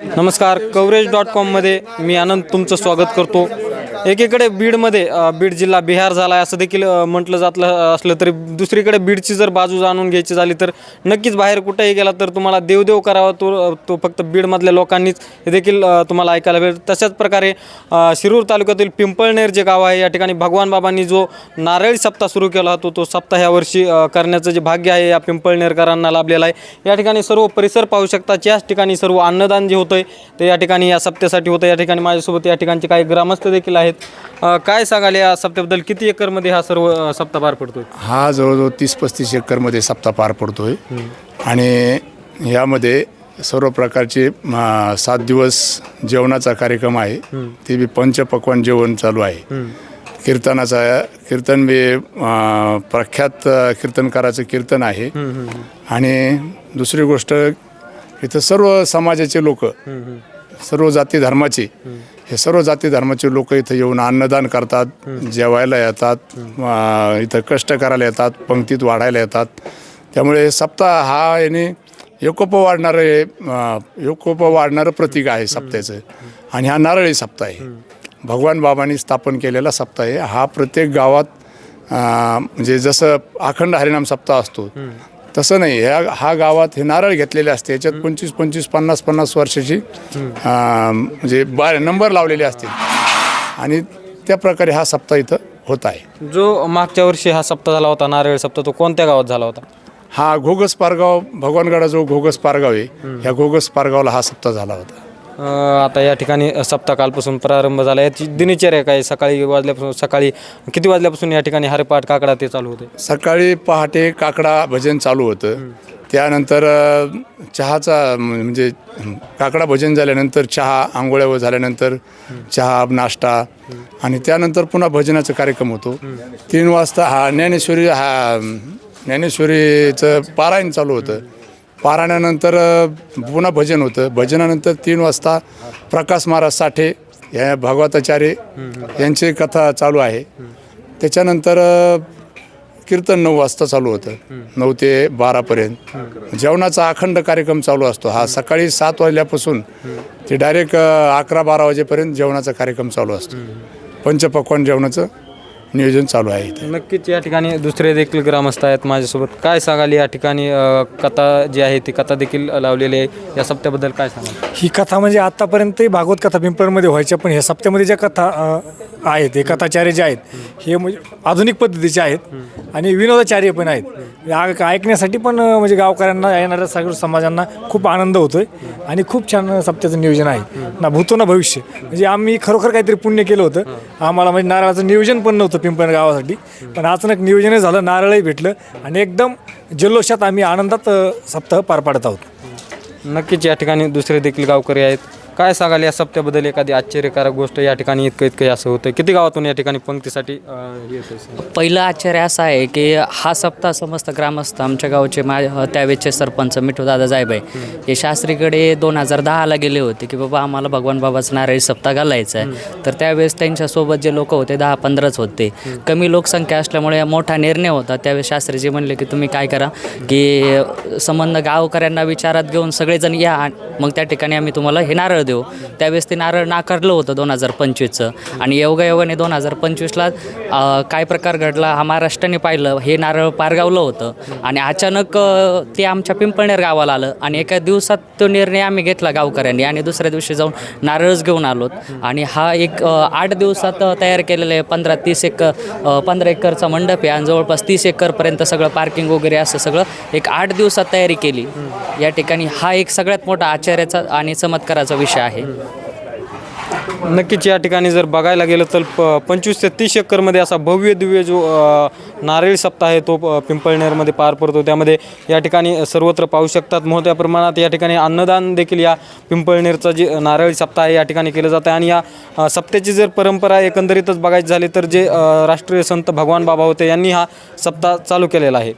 नमस्कार coverage dot कॉममध्ये मी आनंद तुमचं स्वागत करतो. एकीकडे बीडमध्ये बीड जिल्हा बिहार झाला आहे असं देखील म्हटलं जातलं असलं तरी दुसरीकडे बीडची जर बाजू जाणून घ्यायची झाली तर नक्कीच बाहेर कुठेही गेला तर तुम्हाला देवदेव करावा तो तो फक्त बीडमधल्या लोकांनीच हे देखील तुम्हाला ऐकायला भेटेल तशाच प्रकारे शिरूर तालुक्यातील पिंपळनेर जे गाव आहे या ठिकाणी भगवान बाबांनी जो नारळी सप्ताह सुरू केला होता तो सप्ताह ह्या वर्षी करण्याचं जे भाग्य आहे या पिंपळनेरकरांना लाभलेलं आहे. या ठिकाणी सर्व परिसर पाहू शकता याच ठिकाणी सर्व अन्नदान जे होतंय ते या ठिकाणी या सप्त्यासाठी होतं. या ठिकाणी माझ्यासोबत या ठिकाणचे काही ग्रामस्थ देखील आहेत. अ, काय सांगाल या सप्त्याबद्दल? किती एकरमध्ये हा सर्व अ, सप्ताह पार पडतोय? हा जवळजवळ तीस पस्तीस एकरमध्ये सप्ताह पार पडतोय. आणि यामध्ये सर्व प्रकारचे सात दिवस जेवणाचा कार्यक्रम आहे. ते बी पंचपक्वान जेवण चालू आहे. कीर्तनाचा कीर्तन बी अ, प्रख्यात अ, कीर्तनकाराचं कीर्तन आहे. आणि दुसरी गोष्ट इथं सर्व समाजाचे लोक सर्व जाती धर्माचे हे सर्व जाती धर्माचे लोक इथं येऊन अन्नदान करतात जेवायला येतात अं, इथं कष्ट करायला येतात पंक्तीत वाढायला येतात. त्यामुळे सप्ताह हा याने एकोप वाढणारं हे, अं, एकोप वाढणारं प्रतीक आहे सप्त्याचं आणि हा नारळी सप्ताह आहे. भगवान बाबांनी स्थापन केलेला सप्ताह आहे. हा प्रत्येक गावात अं, म्हणजे जसं अखंड हरिनाम सप्ताह असतो तसं नाही. ह्या हा गावात हे नारळ घेतलेले असते. याच्यात पंचवीस पंचवीस पन्नास पन्नास वर्षाची अं, म्हणजे बा नंबर लावलेले असतील. आणि त्या प्रकारे हा सप्ताह इथं होत आहे. जो मागच्या वर्षी हा सप्ताह झाला होता नारळ सप्ताह तो कोणत्या गावात झाला होता? हा घोगस पारगाव भगवानगडाजवळ घोगस पारगाव आहे. ह्या घोगस पारगावला हा सप्ताह झाला होता. आता या ठिकाणी सप्ताह कालपासून प्रारंभ झाला याची दिनचर्या काय? सकाळी वाजल्यापासून सकाळी किती वाजल्यापासून या ठिकाणी हरिपाठ काकडा ते चालू होते? सकाळी पहाटे काकडा भजन चालू होतं. त्यानंतर चहाचा म्हणजे काकडा भजन झाल्यानंतर चहा आंघोळ्या झाल्यानंतर चहा नाश्ता आणि त्यानंतर पुन्हा भजनाचा कार्यक्रम होतो. तीन वाजता हा ज्ञानेश्वरी हा ज्ञानेश्वरीचं पारायण चालू होतं. पारायणानंतर पुन्हा भजन होतं. भजनानंतर तीन वाजता प्रकाश महाराज साठे या भागवताचार्य यांची कथा चालू आहे. त्याच्यानंतर कीर्तन नऊ वाजता चालू होतं. नऊ ते बारापर्यंत जेवणाचा अखंड कार्यक्रम चालू असतो. हा सकाळी सात वाजल्यापासून ते डायरेक्ट अकरा बारा वाजेपर्यंत जेवणाचा कार्यक्रम चालू असतो. पंचपक्वान जेवणाचं नियोजन चालू आहे इथे. नक्कीच या ठिकाणी दुसरे देखील ग्रामस्थ आहेत माझ्यासोबत. काय सांगाल या ठिकाणी अ, कथा जी आहे ती कथा देखील लावलेली आहे? या सप्त्याबद्दल काय सांगाल? ही कथा म्हणजे आत्तापर्यंत भागवत कथा पिंपळमध्ये व्हायच्या पण ह्या सप्त्यामध्ये ज्या कथा अ, आहेत हे कथाचार्य जे आहेत हे म्हणजे आधुनिक पद्धतीचे आहेत आणि विनोदाचार्य पण आहेत. आ- ऐकण्यासाठी पण अ, म्हणजे गावकऱ्यांना येणाऱ्या सगळ्या समाजांना खूप आनंद होतोय आणि खूप छान सप्त्याचं नियोजन आहे. ना भूतो ना भविष्य. म्हणजे आम्ही खरोखर काहीतरी पुण्य केलं होतं. आम्हाला म्हणजे नारळाचं नियोजन पण नव्हतं. पिंपळ गावासाठी. पण अचानक नियोजनही झालं नारळही भेटलं आणि एकदम जल्लोषात आम्ही आनंदात अ, सप्ताह पार पाडत आहोत. नक्कीच या ठिकाणी दुसरे देखील गावकरी आहेत. काय सांगाल या सप्त्याबद्दल एखादी आश्चर्यकारक गोष्ट या ठिकाणी इतकं इतकं असं होतं? किती गावातून या ठिकाणी पंक्तीसाठी पहिलं आश्चर्य असं आहे की हा सप्ताह समस्त ग्रामस्थ आमच्या गावचे मा त्यावेळेचे सरपंच मिठू दादा जायबाई हे शास्त्रीकडे दोन हजार दहाला गेले होते की बाबा आम्हाला भगवान बाबाचं नारळी सप्ताह घालायचा आहे. तर त्यावेळेस त्यांच्यासोबत जे लोक होते दहा पंधराच होते. कमी लोकसंख्या असल्यामुळे मोठा निर्णय होता. त्यावेळेस शास्त्रीजी म्हणले की तुम्ही काय करा की संबंध गावकऱ्यांना विचारात घेऊन सगळेजण या मग त्या ठिकाणी आम्ही तुम्हाला हे नारळ देऊ. त्यावेळेस ते नारळ नाकारलं होतं दोन हजार पंचवीसचं. आणि योगायोगाने दोन हजार पंचवीसला काय प्रकार घडला हा महाराष्ट्राने पाहिलं. हे नारळ पारगावलं होतं. आणि अचानक ते आमच्या पिंपळनेर गावाला आलं. आणि एका दिवसात तो निर्णय आम्ही घेतला गावकऱ्यांनी. आणि दुसऱ्या दिवशी जाऊन नारळच घेऊन आलो आणि हा एक आठ दिवसात तयार केलेलं आहे. पंधरा तीस एक पंधरा एकरचा मंडप आहे. आणि जवळपास तीस एकरपर्यंत सगळं पार्किंग वगैरे असं सगळं एक आठ दिवसात तयारी केली. या ठिकाणी हा एक सगळ्यात मोठा आश्चर्याचा आणि चमत्काराचा विषय आहे. नक्कीच या ठिकाणी जर बघायला गेलं तर प पंचवीस ते तीस एकरमध्ये असा भव्य दिव्य जो नारळी सप्ताह आहे तो पिंपळनेरमध्ये पार पडतो. त्यामध्ये या ठिकाणी सर्वत्र पाहू शकतात. मोठ्या प्रमाणात या ठिकाणी अन्नदान देखील या पिंपळनेरचं जे नारळी सप्ताह आहे या ठिकाणी केलं जातं. आणि या सप्त्याची जर परंपरा एकंदरीतच बघायची झाली तर जे राष्ट्रीय संत भगवान बाबा होते यांनी हा सप्ताह चालू केलेला आहे.